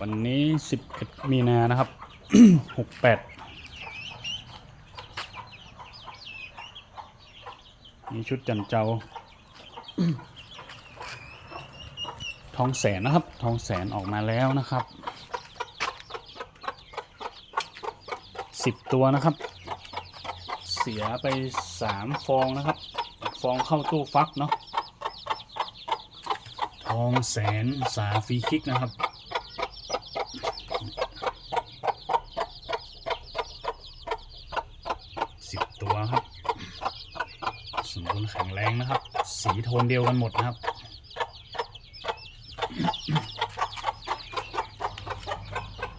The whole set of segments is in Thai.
วันนี้ 11 มีนานะครับ 68 มีชุดจันเจ้า ทองแสนนะครับ ทองแสนออกมาแล้วนะครับ 10 ตัวนะครับ เสียไป 3 ฟองนะครับ ฟองเข้าตู้ฟักเนาะ ทองแสนสาฟีคิกนะครับตัวครับ สมบูรณ์แข็ งแรงนะครับ สีโทนเดียวกันหมดนะครับ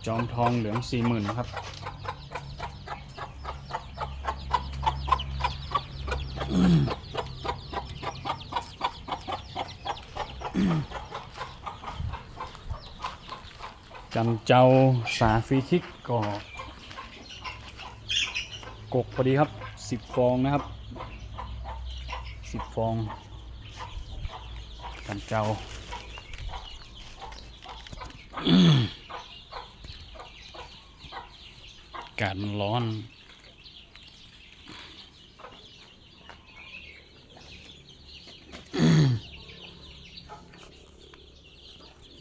จอมทองเหลืองสี่หมื่นครับจันเจ้าสาฟีคิกก็กกพอดีครับสิบฟองนะครับ สิบฟองจันเจ้ากาศมันร้อน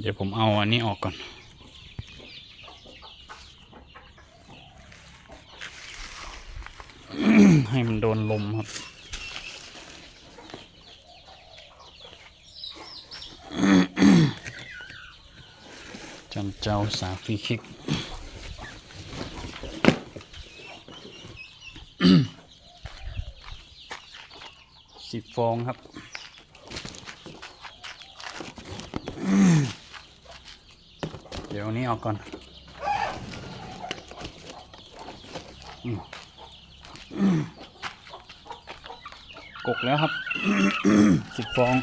เดี๋ยวผมเอาอันนี้ออกก่อน ให้มันโดนลมครับันเจ้าสาฟีคิกสิบฟองครับเดี๋ยวนี้ออกก่อนกกแล้วครับสิบฟอง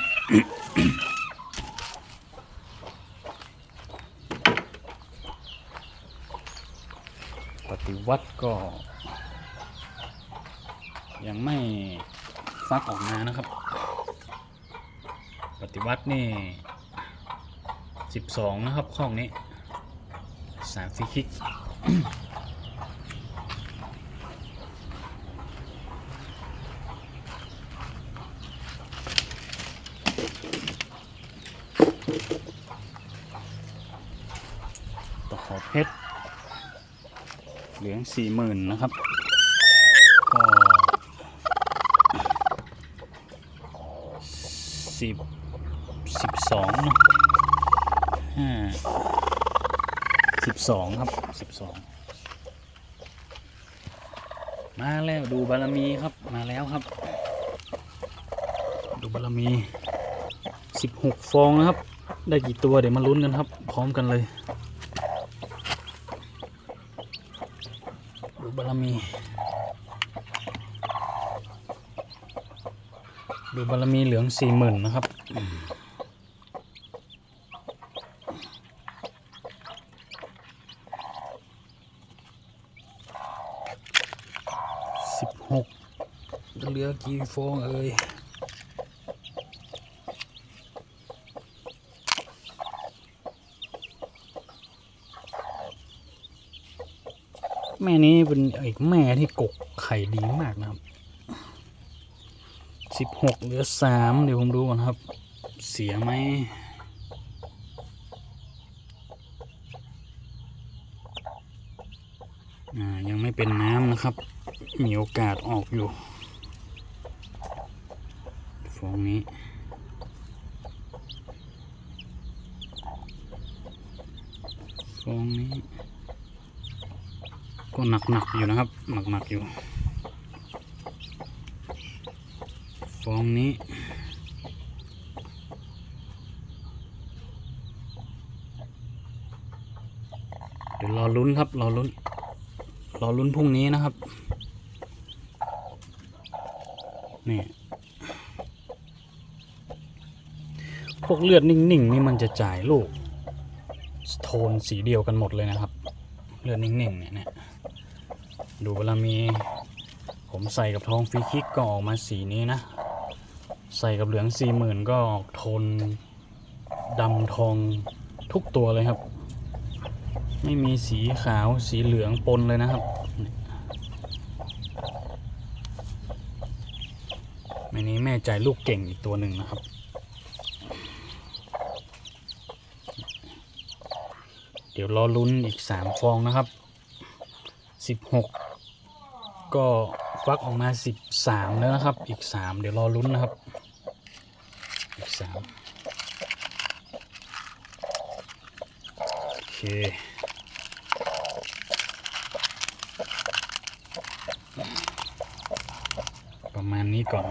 ปฏิวัติก็ ยังไม่ฟักออกมานะครับ ปฏิวัตินี่สิบสองนะครับข้องนี้สามฟรีคิกตะขอเพชร เหลืองสี่หมื่นนะครับ ก็สิบสิบสองนะห้าสิบสองครับสิบสองมาแล้วดูบารมีครับมาแล้วครับ ดูบารมีสิบหกฟองนะครับ ได้กี่ตัวเดี๋ยวมาลุ้นกันครับ พร้อมกันเลย บารมี ดูบารมีเหลืองสี่หมื่นนะครับสิบหกเหลือกี่ฟองเอ่ย แม่นี้เป็นอีกแม่ที่กกไข่ดีมากนะครับสิบหกเหลือสามเดี๋ยวผมดูก่อนครับ เสียไหมอ่ายังไม่เป็นน้ำนะครับ มีโอกาสออกอยู่ฟองนี้ฟองนี้ ก็หนักๆอยู่นะครับ หนักๆอยู่ฟองนี้เดี๋ยวรอลุ้นครับรอลุ้นรอลุ้นพรุ่งนี้นะครับนี่พวกเลือดนิ่งๆนี่มันจะจ่ายลูกโทนสีเดียวกันหมดเลยนะครับ เลือดนิ่งๆเนี่ยเนี่ย ดูเวลามีผมใส่กับทองฟรีคิกก็ออกมาสีนี้นะ ใส่กับเหลืองสี่หมื่นก็ออกโทนดำทองทุกตัวเลยครับ ไม่มีสีขาวสีเหลืองปนเลยนะครับในนี้แม่ใจลูกเก่งอีกตัวหนึ่งนะครับ เดี๋ยวรอลุ้นอีกสามฟองนะครับสิบห ก็ฟักออกมาสิบสามแล้วนะครับ อีกสามเดี๋ยวรอลุ้นนะครับ อีกสามโอเคประมาณนี้ก่อน